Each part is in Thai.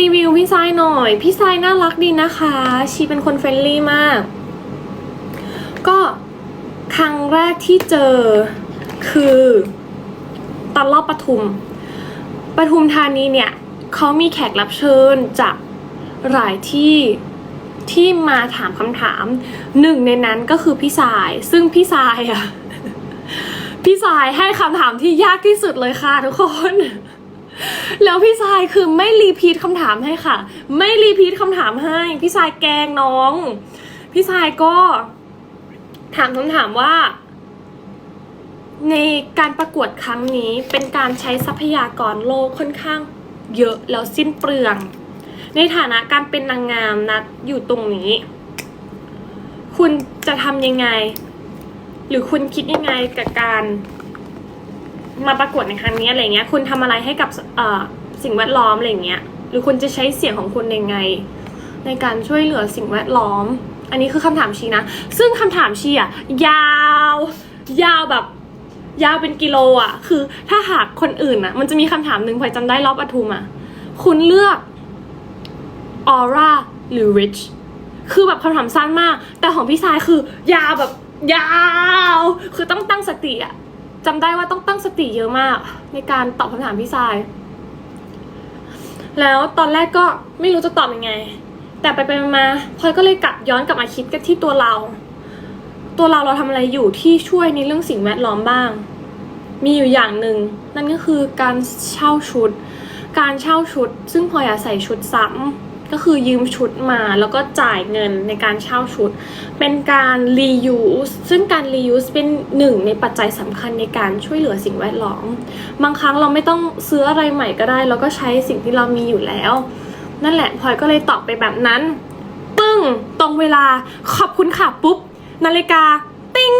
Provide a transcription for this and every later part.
รีวิวพี่ทรายหน่อย พี่ทรายน่ารักดีนะคะ ชีเป็นคนเฟรนลี่มาก ก็ครั้งแรกที่เจอคือตอนรอบปทุม ปทุมธานีเนี่ยเขามีแขกรับเชิญจากหลายที่ที่มาถามคำถาม หนึ่งในนั้นก็คือพี่สาย ซึ่งพี่สายอะพี่สายให้คำถามที่ยากที่สุดเลยค่ะทุกคน แล้วพี่สายคือไม่รีพีทคำถามให้ค่ะ ไม่รีพีทคำถามให้ พี่สายแกงน้อง พี่สายก็ถามคำถามว่า ในการประกวดครั้งนี้เป็นการใช้ทรัพยากรโลกค่อนข้าง เยอะแล้วสิ้นเปลือง ในฐานะการเป็นนางงามนัดอยู่ตรงนี้ คุณจะทำยังไง หรือคุณคิดยังไงกับการ มาประกวดในครั้งนี้อะไรเงี้ย คุณทำอะไรให้กับสิ่งแวดล้อมอะไรเงี้ย หรือคุณจะใช้เสียงของคุณยังไง ในการช่วยเหลือสิ่งแวดล้อม อันนี้คือคำถามชีนะ ซึ่งคำถามชีอะยาว ยาวแบบยาวเป็นกิโลอะ คือถ้าหากคนอื่นอะ มันจะมีคำถามหนึ่งพลอยจำได้รอบปทุมอะ คุณเลือกออร่าหรือ rich คือแบบคำถามสั้นมาก แต่ของพี่ชายคือยาวแบบยาว คือต้องตั้งสติอะ จำได้ว่าต้องตั้งสติเยอะมาก ในการตอบคำถามพี่ชาย แล้วตอนแรกก็ไม่รู้จะตอบยังไง แต่ไปไปมาพลอยก็เลยกลับย้อนกลับมาคิดกันที่ตัวเรา ตัวเราเราทำอะไรอยู่ที่ช่วยในเรื่องสิ่งแวดล้อมบ้าง มีอยู่อย่างหนึ่งนั่นก็คือการเช่าชุด การเช่าชุด ซึ่งพลอยอะใส่ชุดซ้ำ ก็คือยืมชุดมาแล้วก็จ่ายเงินในการเช่าชุด เป็นการ reuse ซึ่งการ reuse เป็นหนึ่งในปัจจัยสำคัญในการช่วยเหลือสิ่งแวดล้อม บางครั้งเราไม่ต้องซื้ออะไรใหม่ก็ได้เราก็ใช้สิ่งที่เรามีอยู่แล้ว นั่นแหละพลอยก็เลยตอบไปแบบนั้นปึ้งตรงเวลาขอบคุณค่ะปุ๊บนาฬิกาติ้ง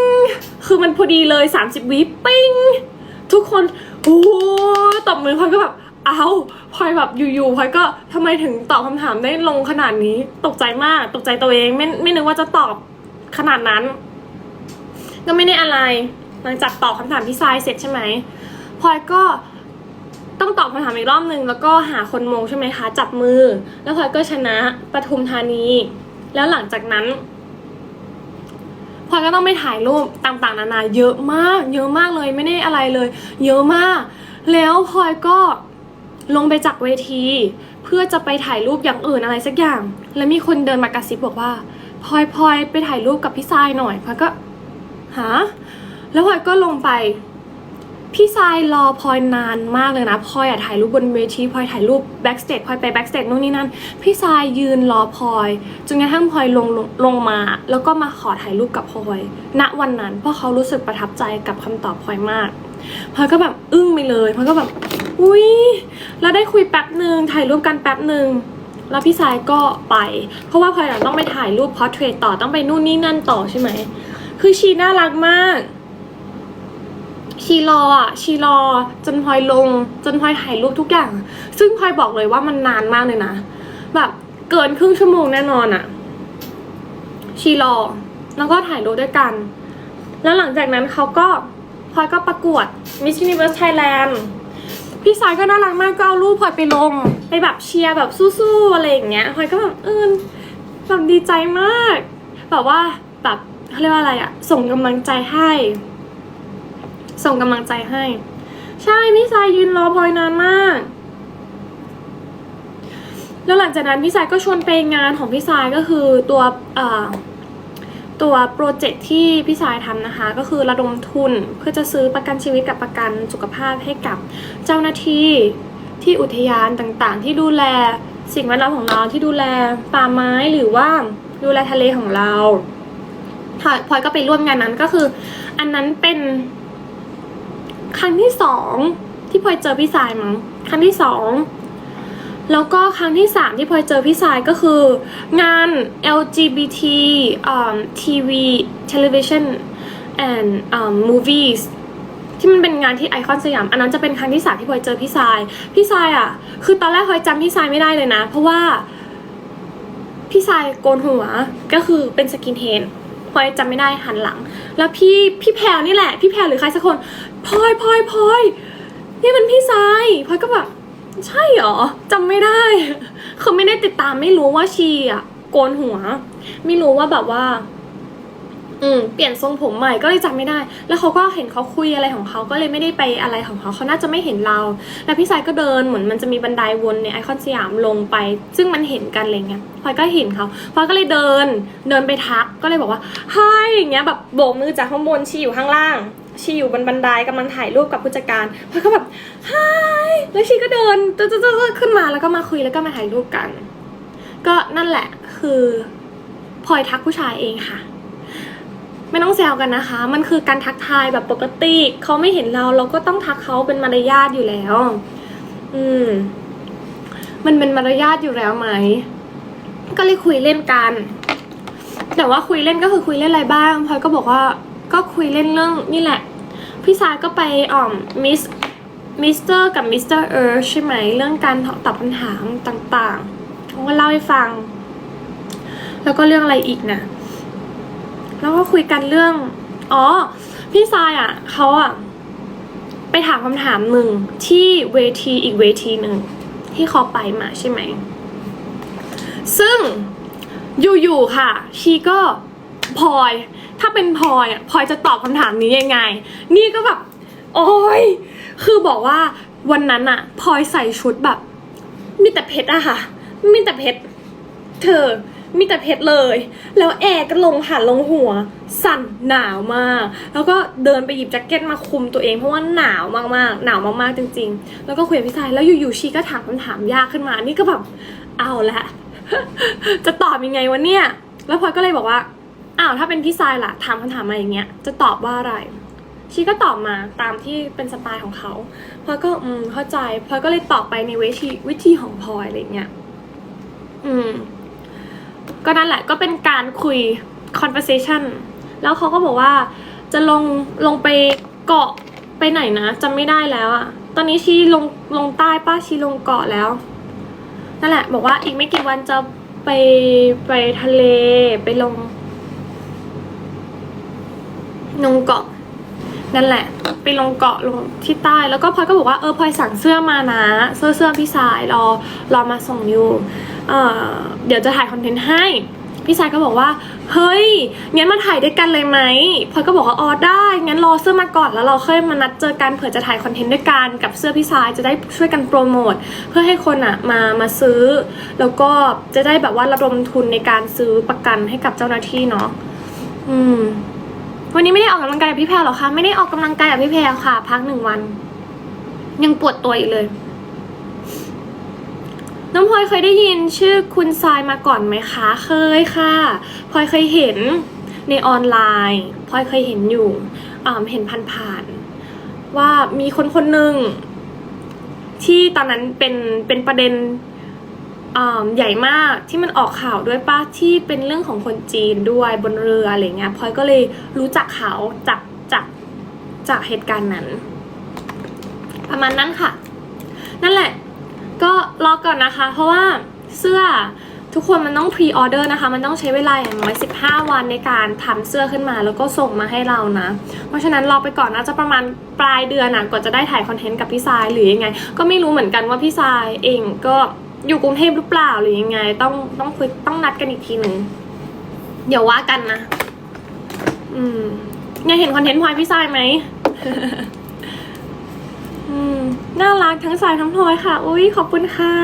คือมันพอดีเลย 30 วิปิ้งทุกคนโอ้ตบมือพลอยก็แบบ เอาพลอยแบบอยู่ๆพลอยก็ทำไมถึงตอบคำถามได้ลงขนาดนี้ ตกใจมาก ตกใจตัวเอง ไม่ไม่นึกว่าจะตอบขนาดนั้น ก็ไม่ได้อะไร หลังจากตอบคำถามพี่ทรายเสร็จใช่ไหมพลอยก็ต้องตอบคำถามอีกรอบนึงแล้วก็หาคนมงใช่ไหมคะ จับมือ แล้วพลอยก็ชนะปทุมธานี แล้วหลังจากนั้นพลอยก็ต้องไปถ่ายรูปต่างๆ นานาเยอะมาก เยอะมากเลยไม่ได้อะไรเลย เยอะมาก แล้วพลอยก็ ลงไปจากเวที เพื่อจะไปถ่ายรูปอย่างอื่นอะไรสักอย่าง แล้วมีคนเดินมากระซิบบอกว่าพลอยพลอยไปถ่ายรูปกับพี่ทรายหน่อยพลอยก็หาแล้วพลอยก็ลงไป พี่ทรายรอพลอยนานมากเลยนะพลอยอะถ่ายรูปบนเวทีพลอยถ่ายรูปแบ็กสเตจพลอยไปแบ็กสเตจนู่นนี่นั่นพี่ทรายยืนรอพลอยจนกระทั่งพลอยลงลงลงมา แล้วก็มาขอถ่ายรูปกับพลอย ณวันนั้นเพราะเขารู้สึกประทับใจกับคำตอบพลอยมากพลอยก็แบบอึ้งไปเลยพลอยก็แบบ อุ้ยแล้วได้คุยแป๊บหนึ่งถ่ายรูปกันแป๊บหนึ่งแล้วพี่ทรายก็ไป เพราะว่าพลอยต้องไปถ่ายรูปพอร์เทรตต่อต้องไปนู่นนี่นั่นต่อใช่ไหม คือชีน่ารักมาก ชีรออะชีรอ จนพลอยลง จนพลอยถ่ายรูปทุกอย่าง ซึ่งพลอยบอกเลยว่ามันนานมากเลยนะ แบบเกินครึ่งชั่วโมงแน่นอนอะ ชีรอ แล้วก็ถ่ายรูปด้วยกัน แล้วหลังจากนั้นเขาก็พลอยก็ประกวด Miss Universe Thailand พี่สายก็น่ารักมากก็เอารูปพลอยไปลง ไปแบบเชียร์แบบสู้ๆอะไรอย่างเงี้ยพลอยก็แบบเออแบบดีใจมาก แบบว่าแบบเขาเรียกว่าอะไรอะส่งกำลังใจให้ ส่งกำลังใจให้ ใช่พี่สายยืนรอพลอยนานมาก แล้วหลังจากนั้นพี่สายก็ชวนไปงานของพี่สายก็คือตัวอ่อ ตัวโปรเจกต์ที่พี่สายทำนะคะ ก็คือระดมทุนเพื่อจะซื้อประกันชีวิตกับประกันสุขภาพให้กับเจ้าหน้าที่ที่อุทยานต่างๆ ที่ดูแลสิ่งแวดล้อมของเราที่ดูแลป่าไม้หรือว่าดูแลทะเลของเราพอยพลอยก็ไปร่วมงานนั้นก็คือ อันนั้นเป็น ครั้งที่สองที่พลอยเจอพี่สายมั้งครั้งที่สอง แล้วก็ครั้งที่สามที่พลอยเจอพี่สายก็คืองาน LGBT um, TV television and um, movies ที่มันเป็นงานที่ไอคอนสยาม อันนั้นจะเป็นครั้งที่สามที่พลอยเจอพี่สาย พี่สายอะ คือตอนแรกพลอยจำพี่สายไม่ได้เลยนะ เพราะว่าพี่สายโกนหัวก็คือเป็นสกินเฮดพลอยจำไม่ได้หันหลัง แล้วพี่พี่แพรวนี่แหละ พี่แพรวหรือใครสักคนพลอยพลอยพลอยนี่มันพี่ทรายพลอยก็แบบ ใช่เหรอจำไม่ได้ คือไม่ได้ติดตามไม่รู้ว่าชีอะโกนหัว ไม่รู้ว่าแบบว่า อืมเปลี่ยนทรงผมใหม่ก็เลยจำไม่ได้ แล้วเขาก็เห็นเขาคุยอะไรของเขาก็เลยไม่ได้ไปอะไรของเขาเขาน่าจะไม่เห็นเรา แล้วพี่สายก็เดินเหมือนมันจะมีบันไดวนในไอคอนสยามลงไป ซึ่งมันเห็นกันอะไรเงี้ยพลอยก็เห็นเขาพลอยก็เลยเดิน เดินไปทักก็เลยบอกว่าเฮ้อย่างเงี้ยแบบโบกมือจากข้างบนชีอยู่ข้างล่าง ชีอยู่บนบันไดกำลังถ่ายรูปกับผู้จัดการพลอยก็แบบเฮ้ยแล้วชีก็เดินตึ๊ดๆขึ้นมาแล้วก็มาคุยแล้วก็มาถ่ายรูปกัน ก็นั่นแหละคือพลอยทักผู้ชายเองค่ะ ไม่ต้องแซวกันนะคะ มันคือการทักทายแบบปกติเขาไม่เห็นเราเราก็ต้องทักเขาเป็นมารยาทอยู่แล้ว อืม มันเป็นมารยาทอยู่แล้วไหม ก็เลยคุยเล่นกัน แต่ว่าคุยเล่นก็คือคุยเล่นอะไรบ้างพลอยก็บอกว่า ก็คุยเล่นเรื่องนี่แหละ พี่ซายก็ไปอ่อมมิสมิสเตอร์กับมิสเตอร์เอิร์ธใช่ไหม เรื่องการตอบคำถามต่างๆเขาก็เล่าให้ฟัง แล้วก็เรื่องอะไรอีกนะ แล้วก็คุยกันเรื่อง อ๋อ พี่ทรายอะเขาอะ ไปถามคำถามหนึ่งที่เวทีอีกเวทีหนึ่งที่เขาไปมาใช่ไหม ซึ่งอยู่ๆค่ะ ชีก็ พลอย ถ้าเป็นพลอยอะพลอยจะตอบคำถามนี้ยังไง นี่ก็แบบ โอ้ยคือบอกว่าวันนั้นอะพลอยใส่ชุดแบบ มีแต่เพชรอะค่ะ มีแต่เพชร เธอ มีแต่เพชรเลย แล้วแอร์ก็ลงผ่านลงหัว สั่นหนาวมาก แล้วก็เดินไปหยิบแจ็คเก็ตมาคลุมตัวเองเพราะว่าหนาวมากๆ หนาวมากๆจริง ๆ แล้วก็คุยกับพี่ชาย แล้วอยู่ๆชีก็ถามคำถามยากขึ้นมา นี่ก็แบบ เอาละ จะตอบยังไงวะเนี่ย แล้วพลอยก็เลยบอกว่า อ้าวถ้าเป็นพี่ชายล่ะถามคำถามมาอย่างเงี้ย จะตอบว่าอะไร ชีก็ตอบมาตามที่เป็นสไตล์ของเขาพลอยก็อืมเข้าใจพลอยก็เลยตอบไปในวิธีวิธีของพลอยอะไรเงี้ยอืม ก็นั่นแหละก็เป็นการคุย conversation แล้วเขาก็บอกว่า จะลงลงไปเกาะไปไหนนะจำไม่ได้แล้วอะตอนนี้ชีลงลงใต้ป้าชีลงเกาะแล้วนั่นแหละ บอกว่าอีกไม่กี่วันจะไปไปทะเลไปลง ลงเกาะนั่นแหละ ไปลงเกาะลงที่ใต้ แล้วก็พลอยก็บอกว่าเออพลอยสั่งเสื้อมานะเสื้อเสื้อพี่สายรอรอมาส่งอยู่เออเดี๋ยวจะถ่ายคอนเทนต์ให้ พี่สายก็บอกว่า เฮ้ยงั้นมาถ่ายด้วยกันเลยไหมพลอยก็บอกว่าอ๋อได้งั้นรอเสื้อมาก่อนแล้วเราค่อยมานัดเจอกันเผื่อจะถ่ายคอนเทนต์ด้วยกันกับเสื้อพี่สายจะได้ช่วยกันโปรโมทเพื่อให้คนอะมามาซื้อ แล้วก็จะได้แบบว่าระดมทุนในการซื้อประกันให้กับเจ้าหน้าที่เนาะอืม วันนี้ไม่ได้ออกกำลังกายกับพี่แพรหรอคะไม่ได้ออกกำลังกายกับพี่แพรค่ะ พักหนึ่งวัน ยังปวดตัวอีกเลย น้องพลอยเคยได้ยินชื่อคุณทรายมาก่อนไหมคะ เคยค่ะพลอยเคยเห็นในออนไลน์พลอยเคยเห็นอยู่อ่าเห็นผ่านๆว่ามีคนคนหนึ่งที่ตอนนั้นเป็นเป็นประเด็น ใหญ่มากที่มันออกข่าวด้วยป้าที่เป็นเรื่องของคนจีนด้วยบนเรืออะไรเงี้ยพลอยก็เลยรู้จักเขาจากจากจากเหตุการณ์นั้น ประมาณนั้นค่ะ นั่นแหละ ก็รอก่อนนะคะ เพราะว่าเสื้อทุกคนมันต้องพรีออเดอร์นะคะ มันต้องใช้เวลาอย่างน้อย 15 วันในการทำเสื้อขึ้นมาแล้วก็ส่งมาให้เรานะ เพราะฉะนั้นรอไปก่อนนะจะประมาณปลายเดือนนะก่อนจะได้ถ่ายคอนเทนต์กับพี่ทรายหรือยังไง ก็ไม่รู้เหมือนกันว่าพี่ทรายเองก็ อยู่กรุงเทพหรือเปล่าหรือยังไง ต้องต้องคุยต้องนัดกันอีกทีหนึ่งเดี๋ยวว่ากันนะ อืมอยากเห็นคอนเทนต์พลอยพี่ทรายไหมอืมน่ารักทั้งสายทั้งพลอยค่ะ อุ้ยขอบคุณค่ะ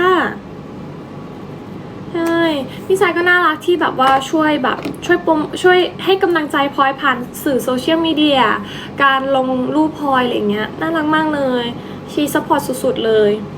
ใช่พี่สายก็น่ารักที่แบบว่าช่วยแบบช่วยปมช่วยให้กำลังใจพลอยผ่านสื่อโซเชียลมีเดียการลงรูปพลอยอะไรเงี้ยน่ารักมากเลย ชีสปอร์ตสุดๆเลยเ